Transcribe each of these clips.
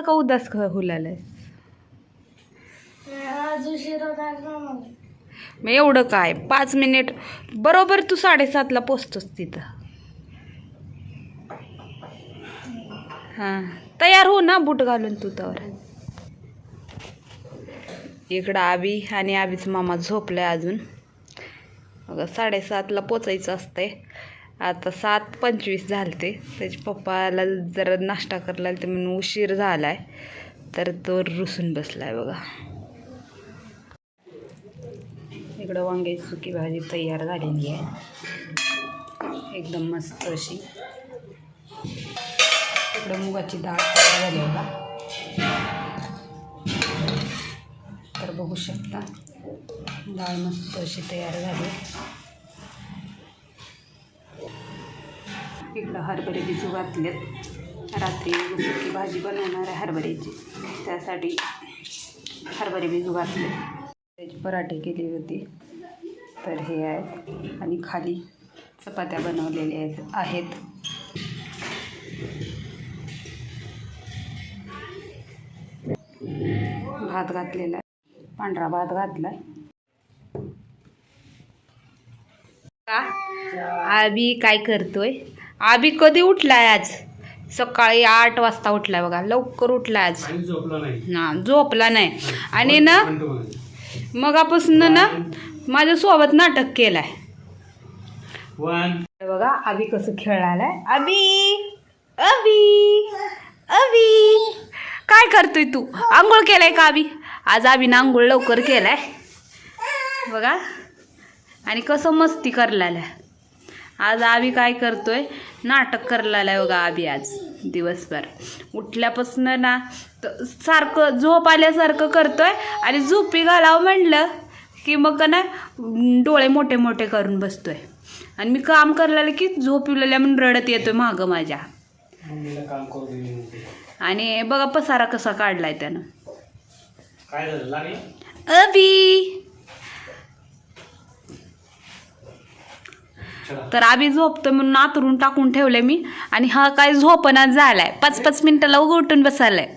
असं का उदास हुलालंय आज उशिरा मग. एवढं काय? पाच मिनिट. बरोबर तू साडेसातला पोचतोस तिथं. हां. तयार हो ना बूट घालून तू तर. इकडं आबी आणि आबीचं मामा झोपलाय अजून. बघा साडेसातला पोचायचं असतंय. आता सात पंचवीस झालते. त्याच्या पप्पाला जरा नाश्ता करायला ते म्हणून उशीर झाला आहे तर तो रुसून बसला आहे बघा. इकडं वांग्याची सुकी भाजी तयार झालेली आहे. एकदम मस्त अशी. इकडं मुगाची डाळ तयार झाली बघा. तर बघू शकता डाळ मस्त अशी तयार झाली इकडं हरभरे भिजू घातलेत. रात्री सुकी भाजी बनवणार आहे हरभऱ्याची. त्यासाठी हरभरे भिजू घातले. त्याची पराठे केली होती. तर हे आहे आणि खाली चपात्या बनवलेल्या आहेत. आहेत. भात घातलेला आहे. पांढरा भात घातला का? आबी काय करतोय? आबी कधी उठलाय आज? सकाळी आठ वाजता उठलाय बघा. लवकर उठलाय आज. आणि झोपला नाही. ना झोपला नाही. आणि ना. मगापासून ना माझ्यासोबत नाटक केलाय. वन. बघा आबी कसं खेळालाय अबी अबी अबी काय करतोय तू? आंघोळ केलाय का आबी? आज आबीनं आंघोळ लवकर केलाय. बघा. आणि कसं मस्ती करलाय आज आबी काय करतोय? नाटक करलाय बघा आबी आज दिवसभर. उठल्यापासून ना सारखं झोप आल्यासारखं करतोय आणि झोपी घालावं म्हणलं की मग का ना डोळे मोठे मोठे करून बसतोय. आणि मी काम करायला की झोप म्हणून रडत येतोय मागं माझ्या. आणि बघा पसारा कसा काढलाय त्यानं. काय झालं? लागलं? अबी! तर आबी झोपतो म्हणून आतरून टाकून ठेवले मी. आणि हा काय झोपना झालाय. पाच पाच मिनिटाला उग उठून बसायलाय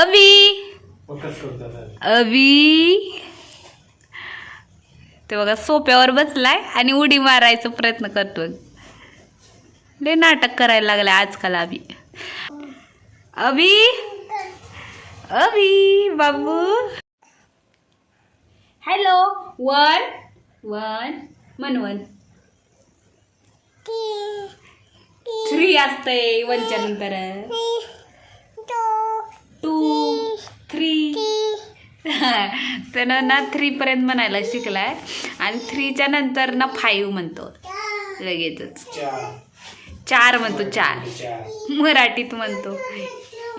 अबी करतो आता. अबी ते बघा सोप्यावर बसलाय आणि उडी मारायचा प्रयत्न करतोय. लय नाटक करायला लागलाय आजकाल अबी अबी अबी बाबू! हॅलो वन वन मन वन थ्री असतंय वनच्या नंतर टू थ्री त्यानं ना थ्रीपर्यंत म्हणायला शिकलाय. आणि थ्रीच्या नंतर ना फाईव्ह म्हणतो. लगेचच. चार म्हणतो चार. चार. मराठीत म्हणतो.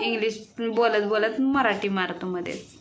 इंग्लिश बोलत बोलत मराठी मारतो मध्येच.